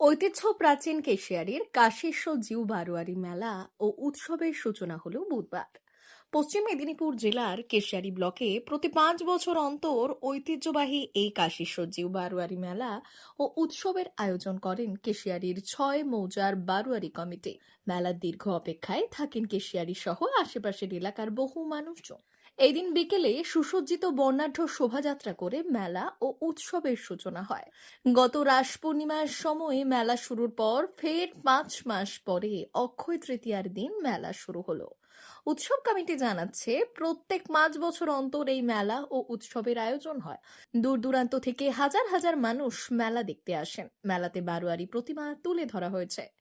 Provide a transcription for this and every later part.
ঐতিহ্য প্রাচীন কেশিয়ারির কাশীর্ষ জিউ বারোয়ারি মেলা ও উৎসবের সূচনা হল বুধবার। পশ্চিম মেদিনীপুর জেলার কেশিয়ারি ব্লকে প্রতি পাঁচ বছর অন্তর ঐতিহ্যবাহী এই কাশীর্ষ জিউ বারোয়ারি মেলা ও উৎসবের আয়োজন করেন কেশিয়ারির ছয় মৌজার বারোয়ারি কমিটি। মেলার দীর্ঘ অপেক্ষায় থাকেন কেশিয়ারি সহ আশেপাশের এলাকার বহু মানুষজন। এই দিন বিকেলে সুসজ্জিত বর্ণাঢ্য শোভাযাত্রা করে মেলা ও উৎসবের সূচনা হয়। গত রাস পূর্ণিমার সময়ে মেলা শুরুর পর ফের পাঁচ মাস পরে অক্ষয় তৃতীয়ার দিন মেলা শুরু হলো। উৎসব কমিটি জানাচ্ছে, প্রত্যেক পাঁচ বছর অন্তর এই মেলা ও উৎসবের আয়োজন হয়। দূর দূরান্ত থেকে হাজার হাজার মানুষ মেলা দেখতে আসেন। মেলাতে বারোয়ারি প্রতিমা তুলে ধরা হয়েছে।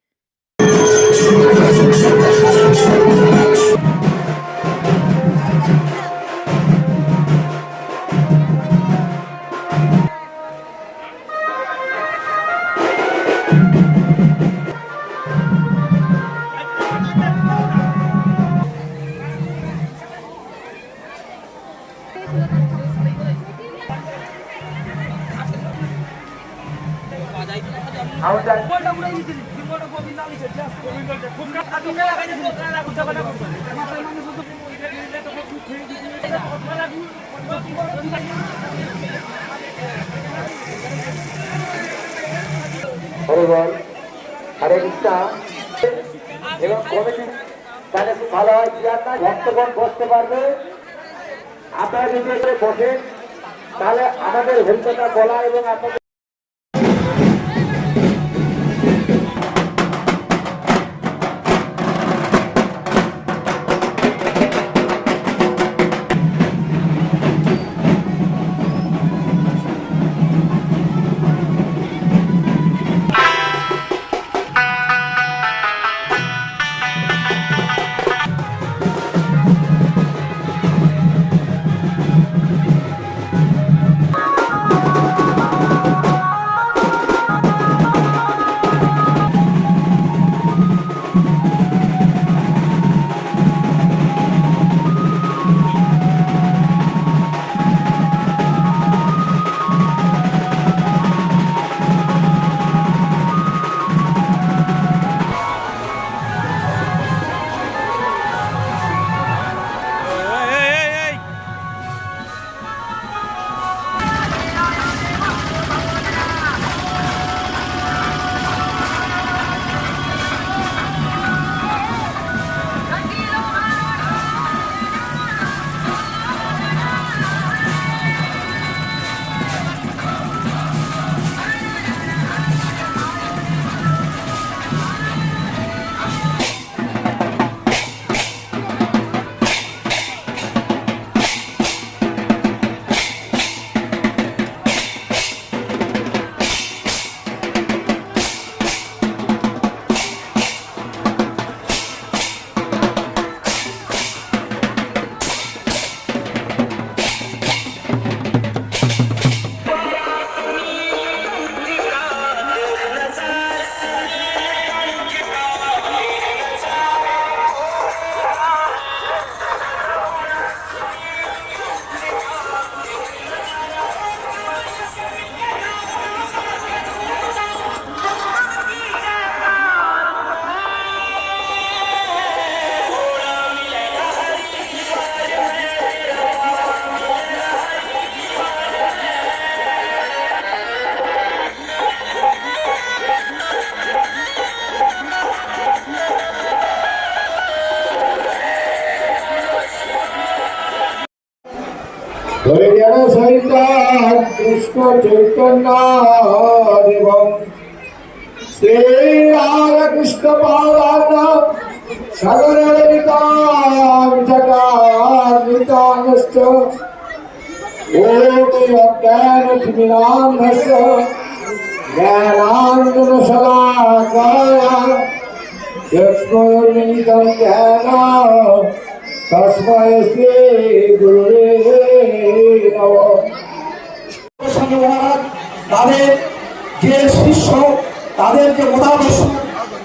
এবং কমিটি তাহলে ভালো হয়, কি আর না, ভক্তগণ বসতে পারবে। আপনারা যদি বসেন, তাহলে আমাদের হরিকথা বলা এবং আপনাদের সহিত কৃষ্ণ চৈতন্য এবং শ্রী রামকৃষ্ণ পাদান সাগরিতাম জগামিতানশ্চ ওমি অজ্ঞান তিমিরান্ধস্য জ্ঞানাঞ্জন তস্মৈ শ্রী গুরুরে তাদের যে শিষ্য তাদের যে মতাদর্শ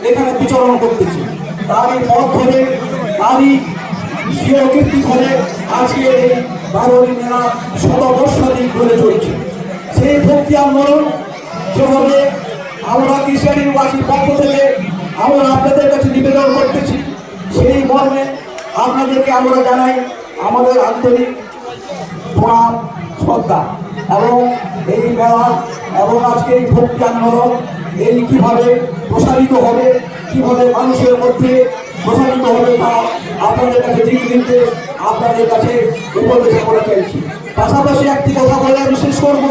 এখানে বিচরণ করতেছে। তারই পথ ধরে, তারই স্বীয় কীর্তি ধরে আজকে এই বারোই মেলা শত বর্ষাধিক ধরে চলছে। সেই ভক্তি আন্দোলন যেভাবে আমরা কৃষিবাসীর পক্ষ থেকে আমরা আপনাদের কাছে নিবেদন করতেছি, সেই মর্মে আপনাদেরকে আমরা জানাই আমাদের আন্তরিক প্রণাম, শ্রদ্ধা এবং এই মেলা এবং আজকে এই ভক্তি আন্দোলন, এই কীভাবে প্রসারিত হবে, কীভাবে মানুষের মধ্যে প্রসারিত হবে তা আপনাদের কাছে দিক নির্দেশ আপনাদের কাছে উপদেশ করে চাইছি। পাশাপাশি একটি কথা বলে আমি শেষ করব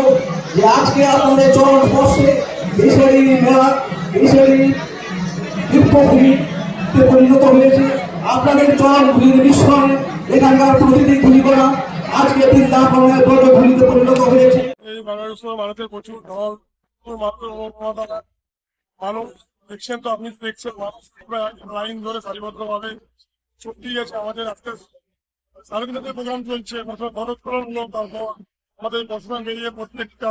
যে আজকে আপনাদের চরণ স্পর্শে দেশের এই মেলা এই পরিণত হয়েছে আপনাদের চরণ ভূমির মিশ্রণে এখানকার প্রতিটি ধুলিকোনা আজকে বৃন্দাবনের ব্রজভূমিতে পরিণত হয়েছে এই বাংলাদেশের মানুষের প্রচুর ঢল। মানুষ দেখছেন তো, আপনি দেখছেন, মানুষ লাইন ধরে সারিবদ্ধভাবে সত্যি আছে আমাদের চলছে তারপর আমাদের বেরিয়ে প্রত্যেকটা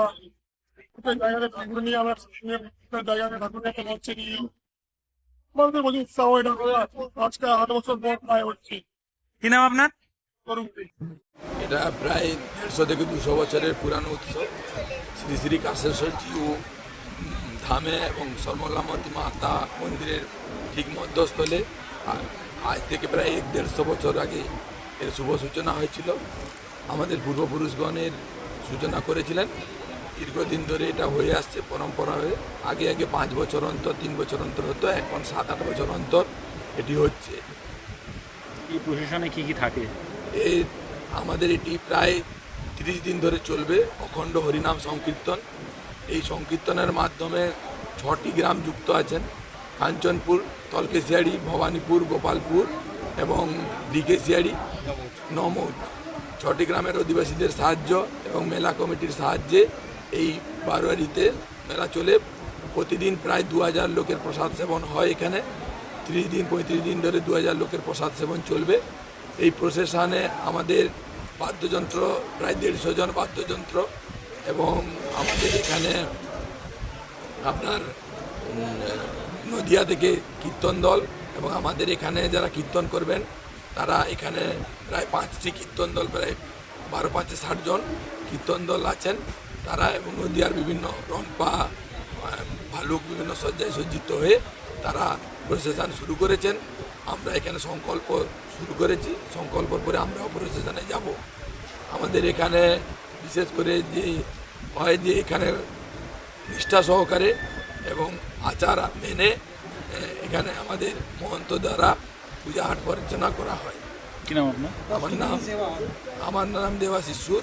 প্রত্যেক জায়গাতে ঠাকুর নিয়ে আমরা জায়গাতে হচ্ছে নিয়ে উৎসাহ এটা আজকে আট বছর পর প্রায় হচ্ছে। কি নাম আপনার? এটা প্রায় দেড়শো থেকে দুশো বছরের পুরানো উৎসব। শ্রী শ্রী কাশেশ্বর জিউ ধামে এবং সর্বলামতী মাতা মন্দিরের ঠিক মধ্যস্থলে। আজ থেকে প্রায় এক দেড়শো বছর আগে এর শুভ সূচনা হয়েছিল। আমাদের পূর্বপুরুষগণের সূচনা করেছিলেন। দীর্ঘদিন ধরে এটা হয়ে আসছে পরম্পরা হয়ে আগে আগে পাঁচ বছর অন্তর তিন বছর অন্তর হতো এখন সাত আট বছর অন্তর এটি হচ্ছে। এই প্রশাসনে কি কি থাকে? এই আমাদের এটি প্রায় তিরিশ দিন ধরে চলবে অখণ্ড হরিনাম সংকীর্তন। এই সংকীর্তনের মাধ্যমে ছটি গ্রাম যুক্ত আছেন। কাঞ্চনপুর তলকেশিয়াড়ি ভবানীপুর গোপালপুর এবং দিকেশিয়াড়ি নমৌজ ছটি গ্রামের অধিবাসীদের সাহায্য এবং মেলা কমিটির সাহায্যে এই বারোয়ারিতে মেলা চলে। প্রতিদিন প্রায় দু হাজার লোকের প্রসাদ সেবন হয় এখানে। ত্রিশ দিন, পঁয়ত্রিশ দিন ধরে দু হাজার লোকের প্রসাদ সেবন চলবে। এই প্রসেশনে আমাদের বাদ্যযন্ত্র, প্রায় দেড়শো জন বাদ্যযন্ত্র এবং আমাদের এখানে আপনার নদিয়া থেকে কীর্তন দল এবং আমাদের এখানে যারা কীর্তন করবেন, তারা এখানে প্রায় পাঁচটি কীর্তন দল, প্রায় বারো, পাঁচে ষাট জন কীর্তন দল আছেন। তারা এবং নদীয়ার বিভিন্ন রম্পা ভালুক বিভিন্ন সজ্জায় সজ্জিত হয়ে তারা প্রসেশন শুরু করেছেন। আমরা এখানে সংকল্প শুরু করেছি। সংকল্পর পরে আমরাও প্রসেশনে যাব। আমাদের এখানে বিশেষ করে যে হয় যে এখানে নিষ্ঠা সহকারে এবং আচার মেনে এখানে আমাদের মহন্ত দ্বারা পূজা হাট পরিচালনা করা হয়। কি নাম আপনার? আমার নাম আমার নাম দেবাশিসুর